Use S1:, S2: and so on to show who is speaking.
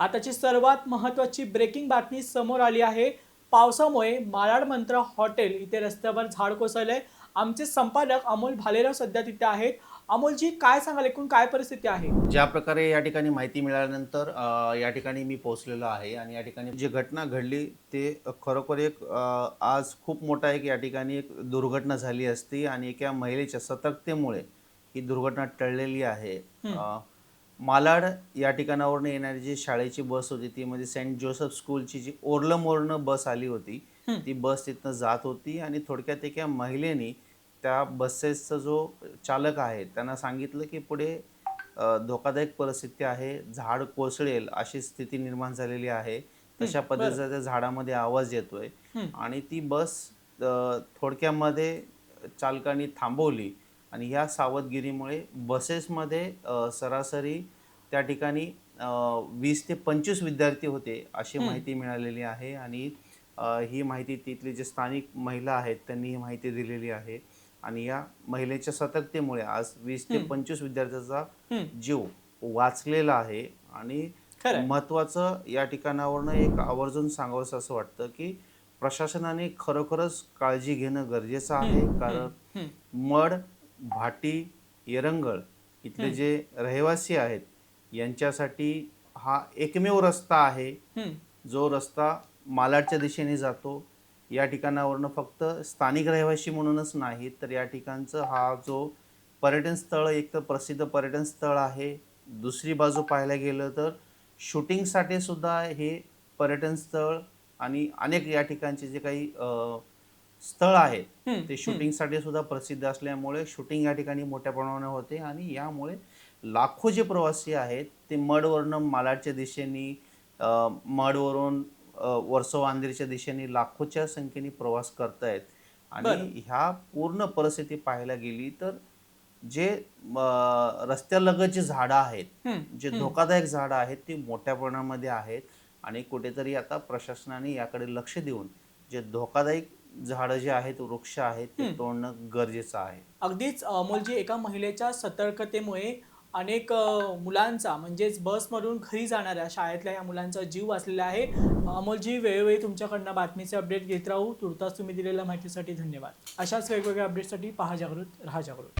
S1: आताची सर्वात महत्त्वाची ब्रेकिंग बातमी समोर आली आहे. पावसामुळे मालाड मंत्र हॉटेल इथे रस्त्यावर झाड कोसळलंय. आमचे संपादक अमोल भालेराव सध्या तिथे आहेत. अमोलजी काय सांगाल? एकूण काय परिस्थिती आहे?
S2: ज्या प्रकारे या ठिकाणी माहिती मिळाल्यानंतर अ, या ठिकाणी मी पोहोचलेलो आहे आणि या ठिकाणी जी घटना घडली ते खरोखर एक अ, आज खूप मोठा एक या ठिकाणी एक दुर्घटना झाली असती आणि एका महिलेच्या सतर्कतेमुळे ही दुर्घटना टळलेली आहे. अ, मालाड या ठिकाणावरून येणारी जी शाळेची बस होती ती म्हणजे सेंट जोसेफ स्कूलची जी ओरलं मोरलं बस आली होती ती बस तिथनं जात होती आणि थोडक्यात एका महिलेनी त्या बसेसचा जो चालक आहे त्यांना सांगितलं की पुढे धोकादायक परिस्थिती आहे झाड कोसळेल अशी स्थिती निर्माण झालेली आहे तशा पद्धतीचा त्या झाडामध्ये आवाज येतोय आणि ती बस थोडक्यामध्ये चालकाने थांबवली आणि ह्या सावधगिरीमुळे बसेसमध्ये सरासरी त्या ठिकाणी वीस ते पंचवीस विद्यार्थी होते अशी माहिती मिळालेली आहे आणि ही माहिती तिथले जे स्थानिक महिला आहेत त्यांनी ही माहिती दिलेली आहे. आणि या महिलेच्या सतर्कतेमुळे आज वीस ते पंचवीस विद्यार्थ्याचा जीव वाचलेला आहे आणि. महत्वाचं या ठिकाणावरनं एक आवर्जून सांगावंसं असं वाटतं की प्रशासनाने खरोखरच काळजी घेणं गरजेचं आहे. कारण मड भाटी येरंगळ इथले जे रहिवासी आहेत यांच्यासाठी हा एकमेव रस्ता आहे. जो रस्ता मालाडच्या दिशेने जातो. या ठिकाणावरनं फक्त स्थानिक रहिवासी म्हणूनच नाही तर या ठिकाणचं हा जो पर्यटन स्थळ एक तर प्रसिद्ध पर्यटन स्थळ आहे. दुसरी बाजू पाहायला गेलं तर शूटिंगसाठी सुद्धा हे पर्यटन स्थळ आणि अनेक या ठिकाणचे जे काही स्थळ आहेत
S1: हम्म,
S2: ते शूटिंगसाठी सुद्धा प्रसिद्ध असल्यामुळे शूटिंग या ठिकाणी मोठ्या प्रमाणावर होते आणि यामुळे लाखो जे प्रवासी आहेत ते मडवरनं मालाडच्या दिशेने मडवरून वर्सो वांद्रीच्या दिशेने लाखोच्या संख्येने प्रवास करतायत. आणि ह्या पूर्ण परिस्थिती पाहायला गेली तर जे रस्त्यालगत जी झाडं आहेत जे धोकादायक झाडं आहेत ती मोठ्या प्रमाणामध्ये आहेत. आणि कुठेतरी आता प्रशासनाने याकडे लक्ष देऊन जे धोकादायक झाडं जे आहेत वृक्ष आहेत ते तोडणं गरजेचं आहे.
S1: अगदीच अमोलजी एका महिलेच्या सतर्कतेमुळे अनेक मुलांचा म्हणजेच बसमधून घरी जाणाऱ्या शाळेतल्या या मुलांचा जीव वाचलेला आहे. अमोलजी वेळोवेळी तुमच्याकडनं बातमीचे अपडेट घेत राहू. तुर्तास तुम्ही दिलेल्या माहितीसाठी धन्यवाद. अशाच वेगवेगळ्या अपडेटसाठी पहा जागृत राहा जागृत.